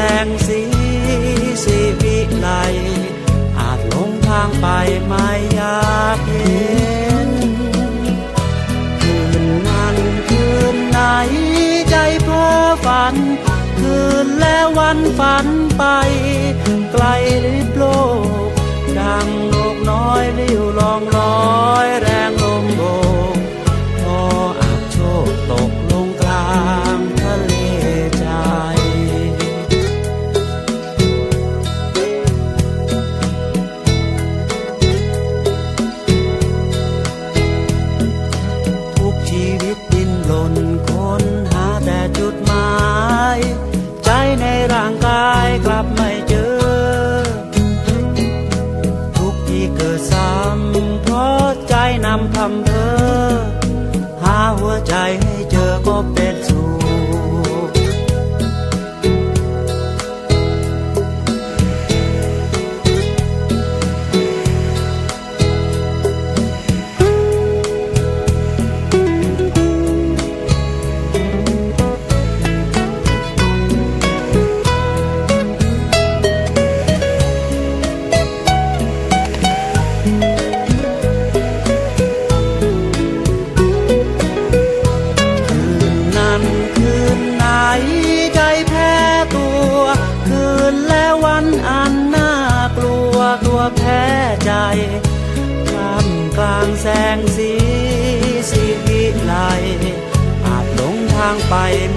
แสงสีสีวิไลอาจลงทางไปไม่ยากเย็นคืนนั้นคืนไหนใจเพ้อฝัน คืนและวันฝันไป ไกลริบโลก ดังโลกน้อยลิ้วลองลอยแรงล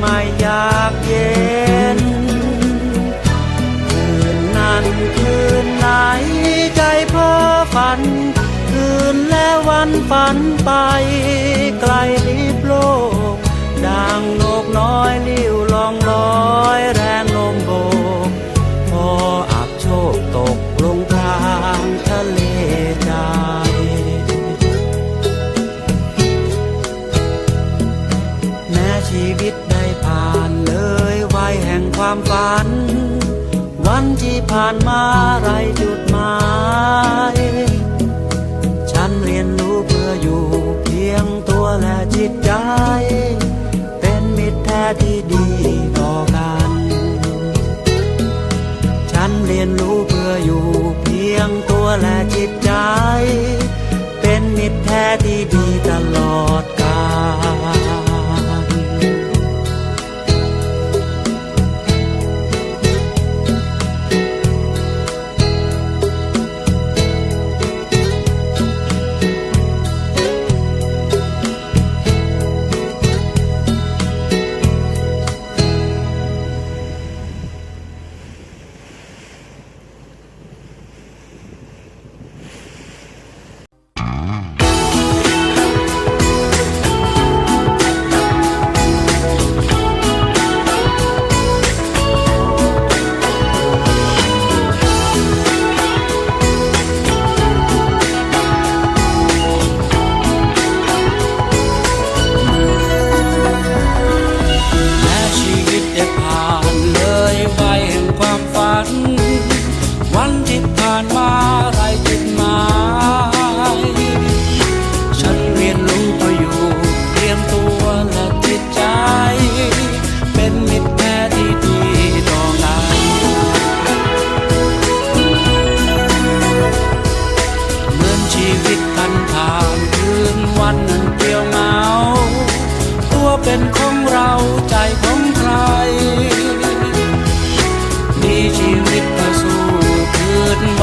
ไม่อยากเย็น คืนนั้นคืนไหนใจเพ้อฝัน คืนและวันฝันไปไกล ผ่านมาไรจุด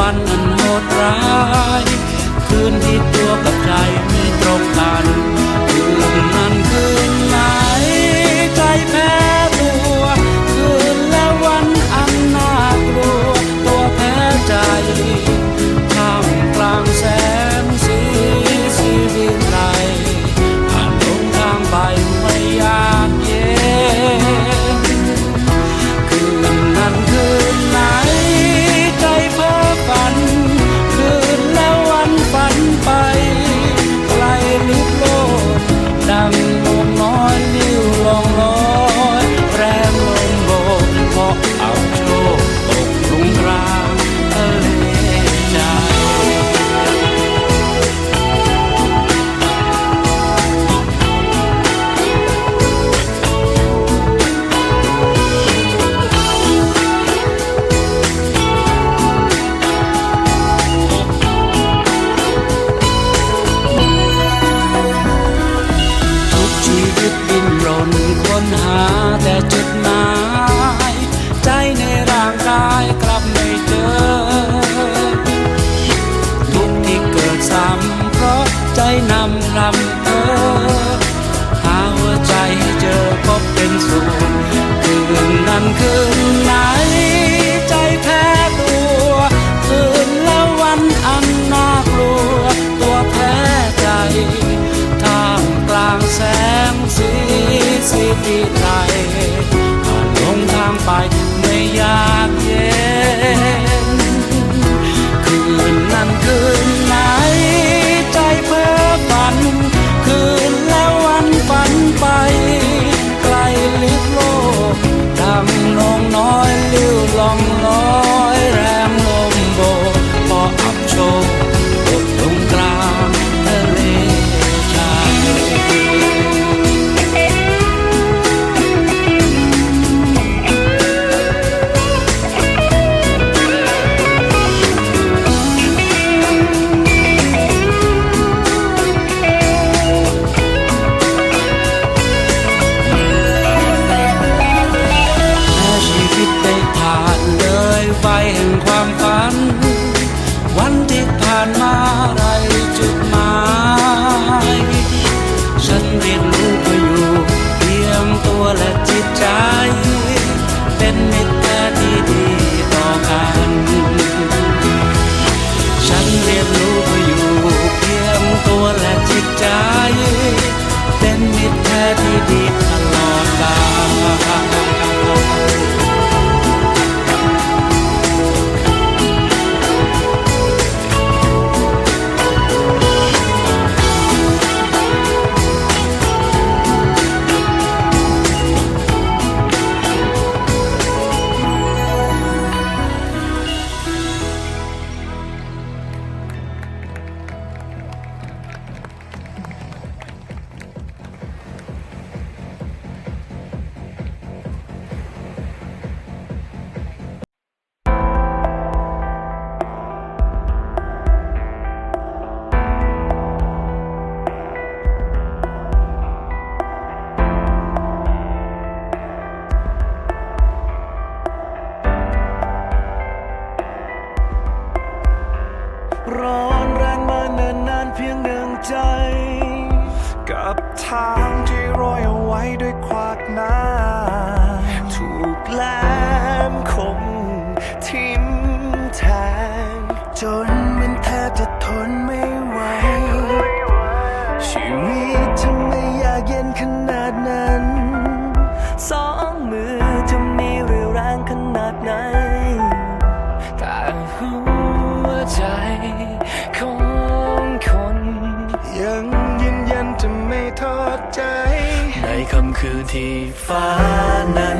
one for out. heading จะทนไม่ไหว ชีวิตจะไม่อยากเย็นขนาดนั้น สองมือจะมีเรี่ยวแรงขนาดไหน แต่หัวใจของคนยังยืนยันจะไม่ทอดใจ ในค่ำคืนที่ฟ้านั้น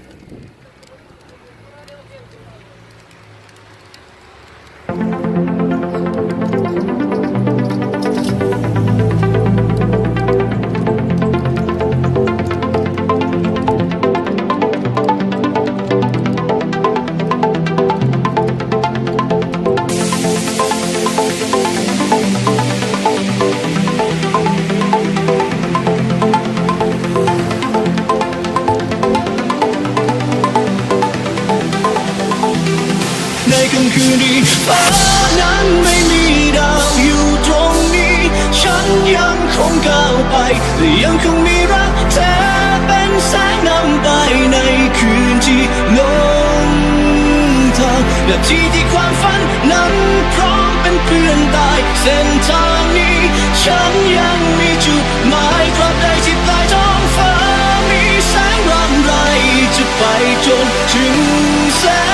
ยังคงมีรักเธอเป็นแสงนำไปในคืนที่ลงทางนาทีที่ความฝันนั้นพร้อมเป็นเพื่อนตายเส้นทางนี้ ฉันยังมีจุดหมายตราบใดที่ปลายท้องฟ้ามีแสงรำไรจะไปจนถึงแสง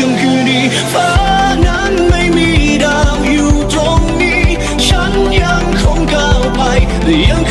ค่ำคืนนี้ฟ้านั้นไม่มีดาวอยู่ตรงนี้ ฉันยังคงก้าวไปและยัง